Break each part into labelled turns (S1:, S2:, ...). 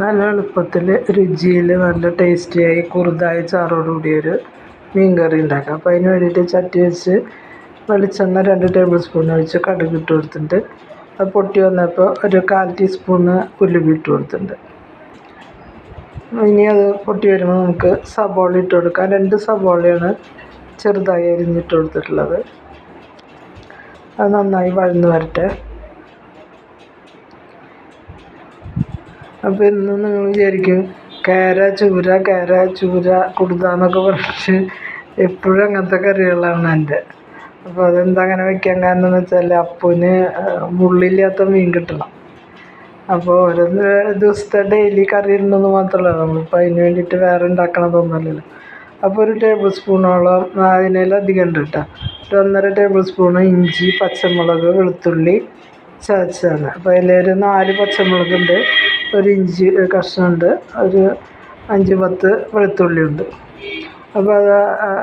S1: നല്ല എളുപ്പത്തിൽ രുചിയിൽ നല്ല ടേസ്റ്റിയായി കുറുതായ ചാറോട് കൂടിയൊരു മീൻ കറി ഉണ്ടാക്കാം. അപ്പോൾ അതിന് വേണ്ടിയിട്ട് ചട്ടി വെച്ച് വെളിച്ചെണ്ണ രണ്ട് ടേബിൾ സ്പൂൺ ഒഴിച്ച് കടുക് ഇട്ട് കൊടുത്തിട്ടുണ്ട്. അത് പൊട്ടി വന്നപ്പോൾ ഒരു കാൽ ടീസ്പൂണ് ഉലുവ ഇട്ട് കൊടുത്തിട്ടുണ്ട്. ഇനി അത് പൊട്ടി വരുമ്പോൾ നമുക്ക് സബോള ഇട്ട് കൊടുക്കാം. രണ്ട് സബോളയാണ് ചെറുതായി അരിഞ്ഞിട്ട് കൊടുത്തിട്ടുള്ളത്. അത് നന്നായി വഴന്ന് വരട്ടെ. അപ്പോൾ എന്നും നിങ്ങൾ വിചാരിക്കും കേര ചൂര കേര ചൂര കുടുത പറഞ്ഞിട്ട് എപ്പോഴും അങ്ങനത്തെ കറികളാണ് എന്റെ. അപ്പോൾ അതെന്താ അങ്ങനെ വെക്കാൻ കാരണം എന്ന് വെച്ചാൽ അപ്പൂന് മുള്ളില്ലാത്ത മീൻ കിട്ടണം. അപ്പോൾ ഓരോ ദിവസത്തെ ഡെയിലി കറി ഇടുന്നത് മാത്രമല്ല നമ്മളിപ്പോൾ അതിന് വേണ്ടിയിട്ട് വേറെ ഉണ്ടാക്കണതൊന്നുമല്ലല്ലോ അപ്പോൾ ഒരു ടേബിൾ സ്പൂണോളം അതിനേലധികം ഉണ്ട് കേട്ടോ. ഒരു ഒന്നര ടേബിൾ സ്പൂണ് ഇഞ്ചി പച്ചമുളക് വെളുത്തുള്ളി ചതച്ചതാണ്. അപ്പോൾ അതിലൊരു നാല് പച്ചമുളകുണ്ട്. ഒരു ഇഞ്ചി കഷ്ണമുണ്ട്. ഒരു അഞ്ച് പത്ത് വെളുത്തുള്ളി ഉണ്ട് അപ്പോൾ അത്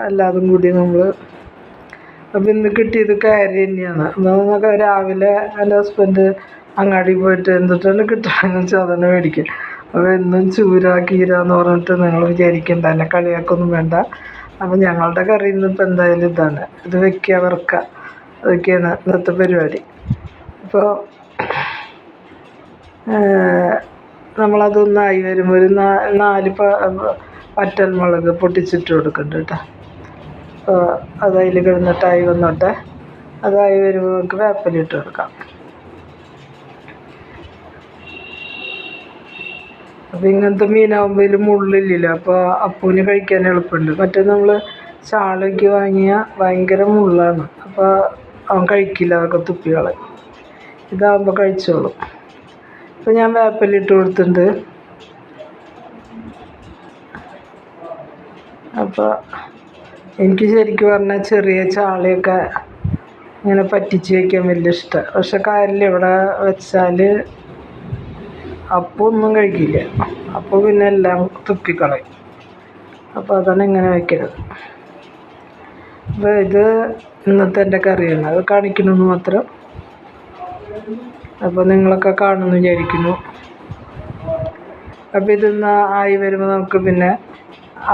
S1: എല്ലാതും കൂടി നമ്മൾ അപ്പോൾ ഇന്ന് കിട്ടിയത് കാര്യം തന്നെയാണ്. നമുക്ക് രാവിലെ എന്റെ ഹസ്ബൻഡ് അങ്ങാടി പോയിട്ട് എന്തിട്ടാണ് കിട്ടുകയെന്ന് വെച്ചാൽ അതന്നെ മേടിക്കും. അപ്പോൾ എന്നും ചൂര കീര എന്ന് പറഞ്ഞിട്ട് നിങ്ങൾ വിചാരിക്കണ്ട. എന്നെ കളിയാക്കൊന്നും വേണ്ട. അപ്പോൾ ഞങ്ങളുടെ കറി ഇന്നിപ്പോൾ എന്തായാലും ഇതാണ്. ഇത് വെക്കുക വറുക്കുക. അതൊക്കെയാണ് ഇന്നത്തെ പരിപാടി. അപ്പോൾ നമ്മളതൊന്നായി വരുമ്പോൾ ഒരു നാല് വറ്റൽമുളക് പൊട്ടിച്ചിട്ട് കൊടുക്കുന്നുണ്ട് കേട്ടോ. അപ്പോൾ അത് അതിൽ കിടന്നിട്ടായി വന്നോട്ടെ. അതായി വരുമ്പോൾ നമുക്ക് വേപ്പലിട്ട് കൊടുക്കാം. അപ്പോൾ ഇങ്ങനത്തെ മീനാകുമ്പോൾ ഇതിൽ മുള്ളില്ലല്ലോ. അപ്പോൾ അപ്പൂന് കഴിക്കാൻ എളുപ്പമുണ്ട്. മറ്റേ നമ്മൾ ചാളയ്ക്ക് വാങ്ങിയാൽ ഭയങ്കര മുള്ളാണ്. അപ്പോൾ അവൻ കഴിക്കില്ല അതൊക്കെ തുപ്പികളെ. ഇതാകുമ്പോൾ കഴിച്ചോളും. അപ്പോൾ ഞാൻ വേപ്പലിട്ട് കൊടുത്തിട്ടുണ്ട്. അപ്പോൾ എനിക്ക് ശരിക്കും പറഞ്ഞാൽ ചെറിയ ചാളിയൊക്കെ ഇങ്ങനെ പറ്റിച്ച് വയ്ക്കാൻ വലിയ ഇഷ്ടമാണ് പക്ഷെ കായലിൽ ഇവിടെ വെച്ചാൽ അപ്പോൾ ഒന്നും കഴിക്കില്ല. അപ്പോൾ പിന്നെ എല്ലാം തുപ്പിക്കളയും. അപ്പോൾ അതാണ് ഇങ്ങനെ വയ്ക്കുന്നത് അപ്പോൾ ഇത് ഇന്നത്തെ എന്റെ കറിയാണ്. അത് കാണിക്കണമെന്ന് മാത്രം. അപ്പോൾ നിങ്ങളൊക്കെ കാണുമെന്ന് വിചാരിക്കുന്നു. അപ്പോൾ ഇതൊന്ന് ആയി വരുമ്പോൾ നമുക്ക് പിന്നെ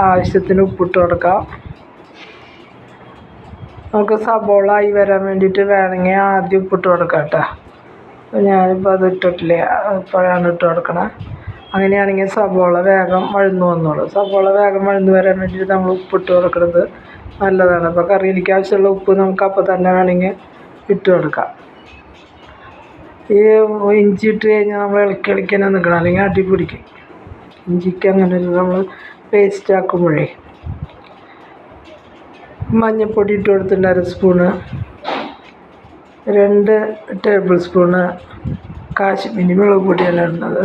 S1: ആവശ്യത്തിന് ഉപ്പിട്ട് കൊടുക്കാം. നമുക്ക് സബോള ആയി വരാൻ വേണ്ടിയിട്ട് വേണമെങ്കിൽ ആദ്യം ഉപ്പിട്ട് കൊടുക്കാം കേട്ടോ. അപ്പോൾ ഞാനിപ്പോൾ അത് ഇട്ടിട്ടില്ല. ഇപ്പോഴാണ് ഇട്ട് കൊടുക്കണേ. അങ്ങനെയാണെങ്കിൽ സബോള വേഗം വഴന്നു വന്നോളൂ. സബോള വേഗം വഴന്നു വരാൻ വേണ്ടിയിട്ട് നമ്മൾ ഉപ്പിട്ട് കൊടുക്കുന്നത് നല്ലതാണ്. അപ്പോൾ കറിയിലേക്ക് ആവശ്യമുള്ള ഉപ്പ് നമുക്ക് അപ്പോൾ തന്നെ വേണമെങ്കിൽ ഇട്ട് കൊടുക്കാം. ഈ ഇഞ്ചി ഇട്ട് കഴിഞ്ഞാൽ നമ്മൾ ഇളക്കി ഇളക്കി തന്നെ നിൽക്കണം അല്ലെങ്കിൽ അടി പിടിക്കും. ഇഞ്ചിക്ക് അങ്ങനെ ഒരു നമ്മൾ പേസ്റ്റ് ആക്കുമ്പോഴേ. മഞ്ഞൾപ്പൊടി ഇട്ട് കൊടുത്തിട്ടുണ്ട് അര സ്പൂണ്. രണ്ട് ടേബിൾ സ്പൂണ് കാശ്മീരി മുളക് പൊടിയാണ് ഇടുന്നത്.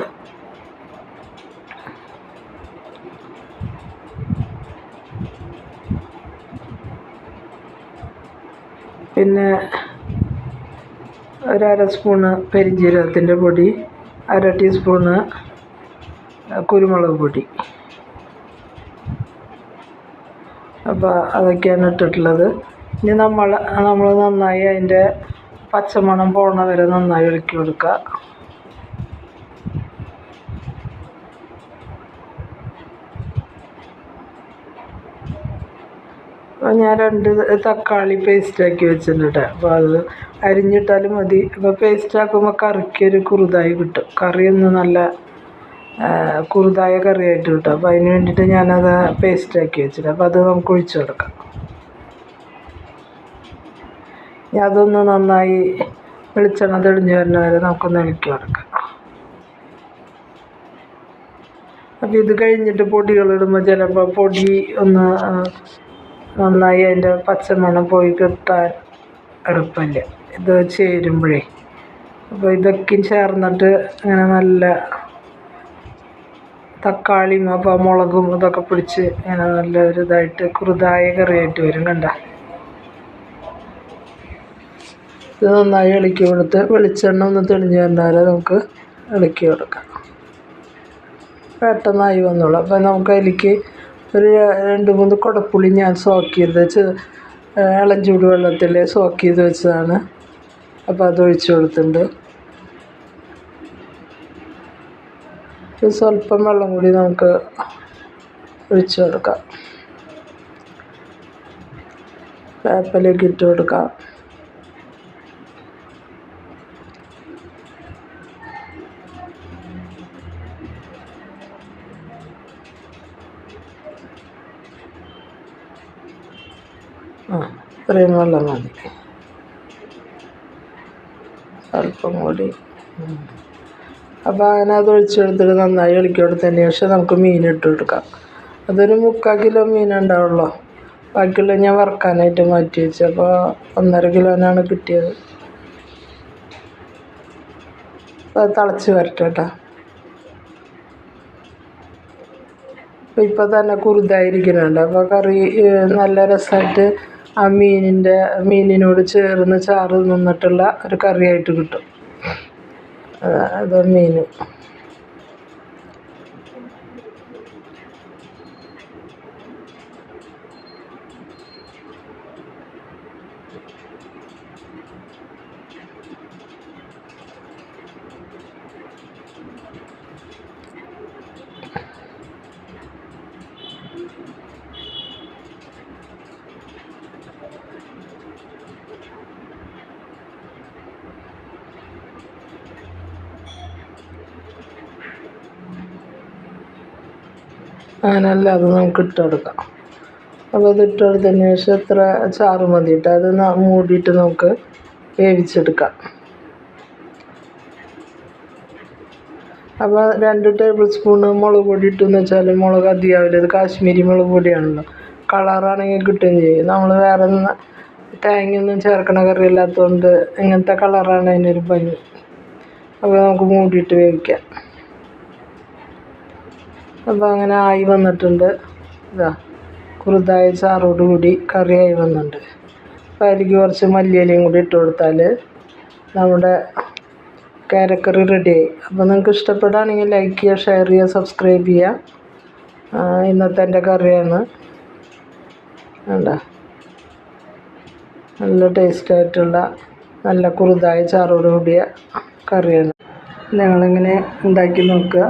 S1: പിന്നെ ഒരു അര സ്പൂണ് പെരിഞ്ജീരകത്തിന്റെ പൊടി അര ടീസ്പൂണ് കുരുമുളക് പൊടി. അപ്പോൾ അതൊക്കെയാണ് ഇട്ടിട്ടുള്ളത്. ഇനി നമ്മൾ നമ്മൾ നന്നായി അതിന്റെ പച്ചമണം പോണ വരെ നന്നായി ഇളക്കി കൊടുക്കുക അപ്പോൾ ഞാൻ രണ്ട് തക്കാളി പേസ്റ്റാക്കി വെച്ചിട്ടുണ്ട്. അപ്പോൾ അത് അരിഞ്ഞിട്ടാലും മതി. അപ്പോൾ പേസ്റ്റാക്കുമ്പോൾ കറിക്ക് ഒരു കുറുതായി കിട്ടും. കറി ഒന്ന് നല്ല കുറുതായ കറിയായിട്ട് കിട്ടും. അപ്പോൾ അതിന് വേണ്ടിയിട്ട് ഞാനത് പേസ്റ്റാക്കി വെച്ചിട്ടുണ്ട്. അപ്പോൾ അത് നമുക്ക് ഒഴിച്ചു കൊടുക്കാം. അതൊന്ന് നന്നായി വെളിച്ചെണ്ണ തെളിഞ്ഞ് വരുന്ന വരെ നമുക്കൊന്ന് ഇളക്കി കൊടുക്കാം. അപ്പോൾ ഇത് കഴിഞ്ഞിട്ട് പൊടികളിടുമ്പോൾ ചിലപ്പോൾ പൊടി ഒന്ന് നന്നായി അതിന്റെ പച്ചമണം പോയി കിട്ടാൻ എളുപ്പമില്ല. ഇത് ചേരുമ്പോഴേ. അപ്പോൾ ഇതൊക്കെ ചേർന്നിട്ട് അങ്ങനെ നല്ല തക്കാളിയും അപ്പോൾ മുളകും ഇതൊക്കെ പിടിച്ച് ഇങ്ങനെ നല്ല ഒരു ഇതായിട്ട് കുറുതായ കറിയായിട്ട് വരും കണ്ട. ഇത് നന്നായി ഇളക്കി കൊടുത്ത് വെളിച്ചെണ്ണ ഒന്ന് തെളിഞ്ഞ് വന്നാൽ നമുക്ക് ഇളക്കി കൊടുക്കാം. പെട്ടെന്നായി വന്നോളൂ. അപ്പോൾ നമുക്ക് അതിലേക്ക് ഒരു രണ്ട് മൂന്ന് കുടപ്പുളി ഞാൻ സോക്ക് ചെയ്ത് വെച്ച് ഇളം ചൂടുവെള്ളത്തിൽ സോക്ക് ചെയ്ത് വെച്ചതാണ്. അപ്പോൾ അത് ഒഴിച്ച് കൊടുത്തിട്ടുണ്ട്. സ്വല്പം വെള്ളം കൂടി നമുക്ക് ഒഴിച്ച് കൊടുക്കാം. വേപ്പിലേക്ക് ഇട്ട് കൊടുക്കാം. ഇത്രയും വെള്ളം മതി. അല്പം കൂടി. അപ്പോൾ അങ്ങനെ അത് ഒഴിച്ചെടുത്തിട്ട് നന്നായി ഒളിക്കോട്ട് തന്നെ. ശേഷം നമുക്ക് മീൻ ഇട്ട് കൊടുക്കാം. അതൊരു മുക്കാൽ കിലോ മീൻ ബാക്കിയുള്ള ഞാൻ വറുക്കാനായിട്ട് മാറ്റി വെച്ചു. അപ്പോൾ ഒന്നര കിലോനാണ് കിട്ടിയത്. അത് തിളച്ച് വരട്ടെ ഇപ്പോൾ തന്നെ കുറുതായിരിക്കുന്നുണ്ട്. അപ്പോൾ കറി നല്ല രസമായിട്ട് ആ മീനിന്റെ മീനിനോട് ചേർന്ന് ചാറ് നിന്നിട്ടുള്ള ഒരു കറിയായിട്ട് കിട്ടും. അതാ മീൻ അങ്ങനെയല്ല അത് നമുക്ക് ഇട്ട് കൊടുക്കാം. അപ്പോൾ അത് ഇട്ട് കൊടുത്തതിന് ശേഷം എത്ര ചാറ് മതി കേട്ടോ അത് മൂടിയിട്ട് നമുക്ക് വേവിച്ചെടുക്കാം. അപ്പോൾ രണ്ട് ടേബിൾ സ്പൂണ് മുളക് പൊടി ഇട്ടെന്ന് വെച്ചാൽ മുളക് അധികാവില്ല ഇത് കാശ്മീരി മുളക് പൊടിയാണല്ലോ. കളറാണെങ്കിൽ കിട്ടുകയും ചെയ്യും. നമ്മൾ വേറെ തേങ്ങയൊന്നും ചേർക്കണ കറി ഇല്ലാത്തതുകൊണ്ട് ഇങ്ങനത്തെ കളറാണ് അതിനൊരു ഭംഗി. അപ്പോൾ നമുക്ക് മൂടിയിട്ട് വേവിക്കാം. അപ്പോൾ അങ്ങനെ ആയി വന്നിട്ടുണ്ട്. ഇതാ കുറുതായ ചാറോട് കൂടി കറിയായി വന്നിട്ടുണ്ട്. അപ്പോൾ അതിലേക്ക് കുറച്ച് മല്ലിയിലയും കൂടി ഇട്ട് കൊടുത്താൽ നമ്മുടെ കാരക്കറി റെഡിയായി അപ്പോൾ നിങ്ങൾക്ക് ഇഷ്ടപ്പെടുകയാണെങ്കിൽ ലൈക്ക് ചെയ്യുക ഷെയർ ചെയ്യുക സബ്സ്ക്രൈബ് ചെയ്യുക. ഇന്നത്തെ എന്റെ കറിയാണ്. വേണ്ട നല്ല ടേസ്റ്റായിട്ടുള്ള നല്ല കുറുതായ ചാറോട് കൂടിയ കറിയാണ്. നിങ്ങളിങ്ങനെ ഉണ്ടാക്കി നോക്കുക.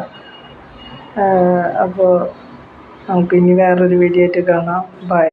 S1: അപ്പോൾ നമുക്ക് ഇനി വേറൊരു വീഡിയോ ആയിട്ട് കാണാം. ബൈ